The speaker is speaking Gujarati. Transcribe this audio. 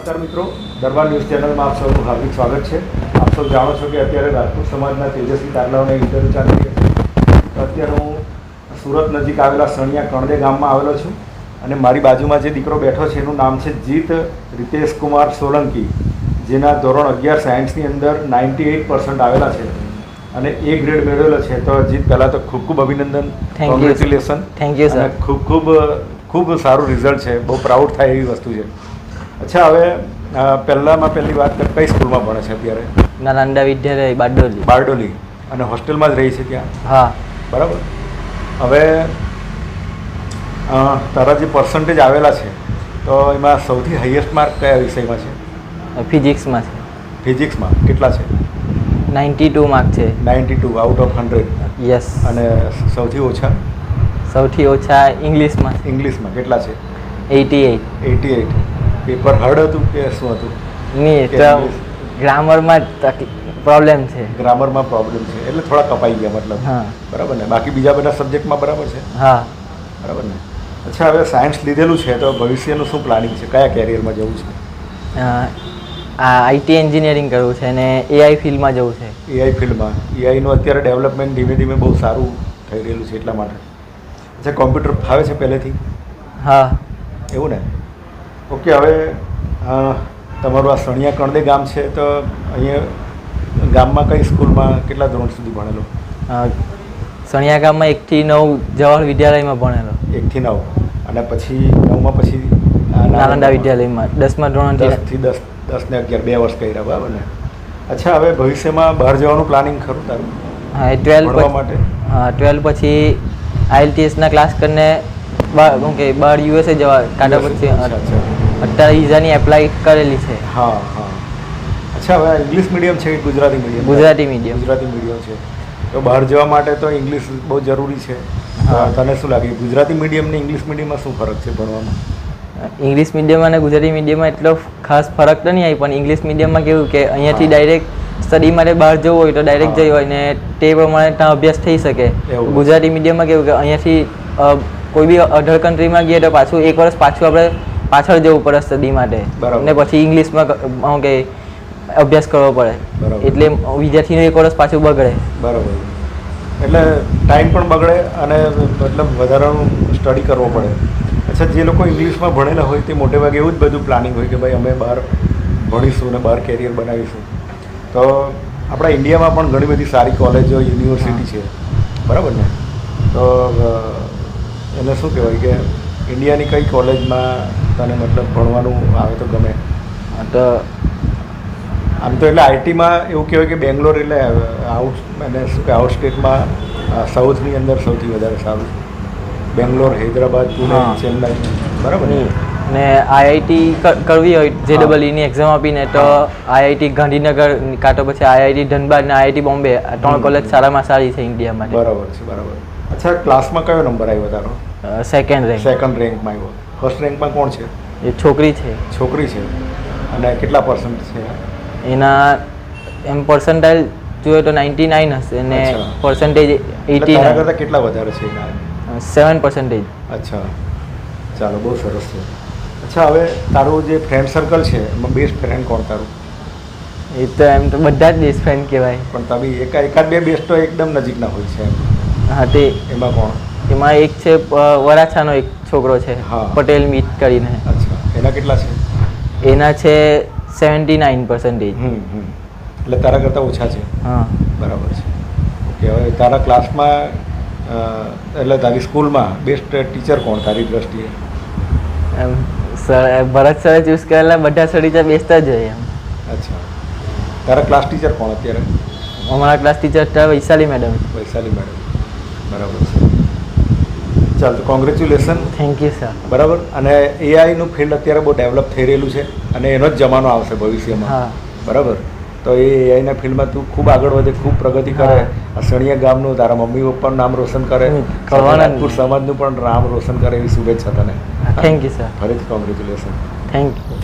નમસ્કાર મિત્રો. દરબાર ન્યૂઝ ચેનલમાં આપ સૌનું હાર્દિક સ્વાગત છે. આપ સૌ જાણો છો કે અત્યારે રાજપૂત સમાજના તેજસ્વી તારલાઓને ઇન્ટરવ્યૂ ચાલી રહ્યો છે. અત્યારે હું સુરત નજીક આવેલા સણિયા કણદે ગામમાં આવેલો છું અને મારી બાજુમાં જે દીકરો બેઠો છે એનું નામ છે જીત રિતેશ કુમાર સોલંકી જેના ધોરણ અગિયાર સાયન્સની અંદર નાઇન્ટી એઇટ પર્સન્ટ આવેલા છે અને એ ગ્રેડ મેળવેલો છે. તો જીત પહેલાં તો ખૂબ ખૂબ અભિનંદન. કોંગ્રેચ્યુલેશન થેન્ક યુ સર ખૂબ ખૂબ ખૂબ સારું રિઝલ્ટ છે. બહુ પ્રાઉડ થાય એવી વસ્તુ છે. અચ્છા હવે પહેલામાં પહેલી વાત કઈ સ્કૂલમાં ભણે છે અત્યારે? નાલંદા વિદ્યાલય બારડોલી. બારડોલી. અને હોસ્ટેલમાં જ રહી છે ત્યાં? હા. બરાબર. હવે તારા જે પર્સન્ટેજ આવેલા છે તો એમાં સૌથી હાઈએસ્ટ માર્ક કયા વિષયમાં છે? ફિઝિક્સમાં છે. ફિઝિક્સમાં કેટલા છે? નાઇન્ટી ટુ માર્ક છે. Ninety two out of hundred yes અને સૌથી ઓછા? સૌથી ઓછા ઇંગ્લિશમાં ઇંગ્લિશમાં કેટલા છે? Eighty eight eighty eight paper hard હતું કે શું હતું? નહીં? ગ્રામરમાં પ્રોબ્લેમ છે. ગ્રામરમાં પ્રોબ્લેમ છે એટલે થોડા કપાઈ ગયા મતલબ. હા. બરાબર ને? બાકી બીજા બધા સબ્જેક્ટમાં બરાબર છે? હા. બરાબર ને? અચ્છા હવે સાયન્સ લીધેલું છે તો ભવિષ્યનું શું પ્લાનિંગ છે? કયા કેરિયરમાં જવું છે? આ આઈટી એન્જિનિયરિંગ કરવું છે અને એઆઈ ફિલ્ડમાં જવું છે. એઆઈ ફિલ્ડમાં એઆઈનું અત્યારે ડેવલપમેન્ટ ધીમે ધીમે બહુ સારું થઈ રહેલું છે એટલા માટે. અચ્છા કોમ્પ્યુટર ફાવે છે પહેલેથી? હા. એવું ને? ઓકે હવે તમારું આ સણિયા કણદે ગામ છે તો અહીંયા ગામમાં કઈ સ્કૂલમાં કેટલા ધોરણ સુધી ભણેલો? સણિયા ગામમાં એકથી નવ જવાહર વિદ્યાલયમાં ભણેલો. એકથી નવ. અને પછી નવમાં પછી નાલંદા વિદ્યાલયમાં દસમા ધોરણ દસથી દસ દસ ને અગિયાર બે વર્ષ કર્યા બરાબર ને? અચ્છા હવે ભવિષ્યમાં બહાર જવાનું પ્લાનિંગ ખરું તારું? હા ટ્વેલ્વ ભણવા માટે? હા ટ્વેલ્વ પછી આઈએલટીએસના ક્લાસ કરીને બહાર કે બહાર યુએસએ જવા કાઢા પછી. અત્યારે વિઝાની એપ્લાય કરેલી છે. હા હા. અચ્છા હવે ઇંગ્લિશ મીડિયમ છે કે Gujarati medium Gujarati medium Gujarati medium છે. તો બહાર જવા માટે તો ઇંગ્લિશ બહુ જરૂરી છે. તને શું લાગે? ગુજરાતી મીડિયમ ને ઇંગ્લિશ મીડિયમમાં શું ફરક છે ભણવામાં? ઇંગ્લિશ મીડિયમ અને ગુજરાતી મીડિયમમાં એટલો ખાસ ફરક તો નહીં આવી પણ ઇંગ્લિશ મીડિયમમાં કેવું કે અહીંયાથી. ડાયરેક્ટ સ્ટડી માટે બહાર જવું હોય તો ડાયરેક્ટ. જઈ હોય ને તે પ્રમાણે ત્યાં અભ્યાસ થઈ શકે. ગુજરાતી મીડિયમમાં કેવું કે અહીંયાથી કોઈ બી અધર કન્ટ્રીમાં ગઈએ તો પાછું એક વર્ષ પાછું આપણે પાછળ જવું પડે સ્ટડી માટે. અને પછી ઇંગ્લિશમાં ક- કે અભ્યાસ કરવો પડે. બરાબર. એટલે વિદ્યાર્થીનો એક વર્ષ પાછું બગડે. બરાબર. એટલે ટાઈમ પણ બગડે અને મતલબ વધારાનું સ્ટડી કરવો પડે. અચ્છા જે લોકો ઇંગ્લિશમાં ભણેલા હોય તે મોટે ભાગે એવું જ બધું પ્લાનિંગ હોય કે ભાઈ અમે બહાર ભણીશું અને બહાર કેરિયર બનાવીશું. તો આપણા ઇન્ડિયામાં પણ ઘણી બધી સારી કોલેજો યુનિવર્સિટી છે. બરાબર ને? તો એને શું કહેવાય કે ઇન્ડિયાની કઈ કોલેજમાં તને મતલબ ભણવાનું આવે તો ગમે? તો આમ તો એટલે આઈટીમાં એવું કહેવાય કે બેંગ્લોર એટલે આઉટ એને શું કે આઉટ સ્ટેટમાં સાઉથની અંદર સૌથી વધારે સારું બેંગ્લોર હૈદરાબાદ પુણે ચેન્નાઈ બરાબર ને? ને આઈઆઈટી કરવી હોય જે ડબલ ઈની એક્ઝામ આપીને તો આઈઆઈટી ગાંધીનગર કાં તો પછી આઈઆઈટી ધનબાદ ને આઈઆઈટી બોમ્બે આ ત્રણ કોલેજ સારામાં સારી છે ઇન્ડિયા માટે. બરાબર છે બરાબર. અચ્છા ક્લાસમાં કયો નંબર આવ્યો તારો? સેકન્ડ રેન્ક સેકન્ડ રેન્કમાં આવ્યો. ફર્સ્ટ રેન્કમાં કોણ છે? એ છોકરી છે. છોકરી છે. અને કેટલા પર્સન્ટ છે? એના એમ પર્સન્ટાઇલ જોઈએ તો નાઇન્ટી નાઇન હશે અને પર્સન્ટેજ એટી તારા કરતાં કેટલા વધારે છે સેવન પર્સન્ટેજ અચ્છા. ચાલો બહુ સરસ છે. અચ્છા હવે તારું જે ફ્રેન્ડ સર્કલ છે એમાં બેસ્ટ ફ્રેન્ડ કોણ તારું? એ તો એમ તો બધા જ બેસ્ટ ફ્રેન્ડ કહેવાય. પણ તમે એકા એકાદ બે બેસ્ટ તો એકદમ નજીકના હોય છે એમ. હા તે એમાં કોણ? એમાં એક છે વરાછાનો એક છોકરો છે. પટેલ મીત કરીને. અચ્છા. એના કેટલા છે? એના છે સેવન્ટી નાઇન પર્સન્ટેજ. એટલે તારા કરતાં ઓછા છે. હા. બરાબર છે. ઓકે હવે તારા ક્લાસમાં એટલે તારી સ્કૂલમાં બેસ્ટ ટીચર કોણ તારી દ્રષ્ટિએ? એમ સર ભરત સરે ચૂઝ કરેલા બધા સર ટીચર બેસતા જ હોય એમ. અચ્છા. તારા ક્લાસ ટીચર કોણ અત્યારે? અમારા class teacher Vaishali madam. Vaishali madam. બરાબર છે. ચાલ કોંગ્રેચ્યુલેશન થેન્ક યુ સર બરાબર? અને એઆઈનું ફિલ્ડ અત્યારે બહુ ડેવલપ થઈ રહેલું છે અને એનો જ જમાનો આવશે ભવિષ્યમાં. હા. બરાબર? તો એ એઆઈના ફિલ્ડમાં તું ખૂબ આગળ વધે ખૂબ પ્રગતિ કરે. અસણિયા ગામનું તારા મમ્મી પપ્પાનું નામ રોશન કરે. રાજપૂત સમાજનું પણ નામ રોશન કરે એવી શુભેચ્છા તને. થેન્ક યુ સર ફરીથી કોંગ્રેચ્યુલેશન થેન્ક યુ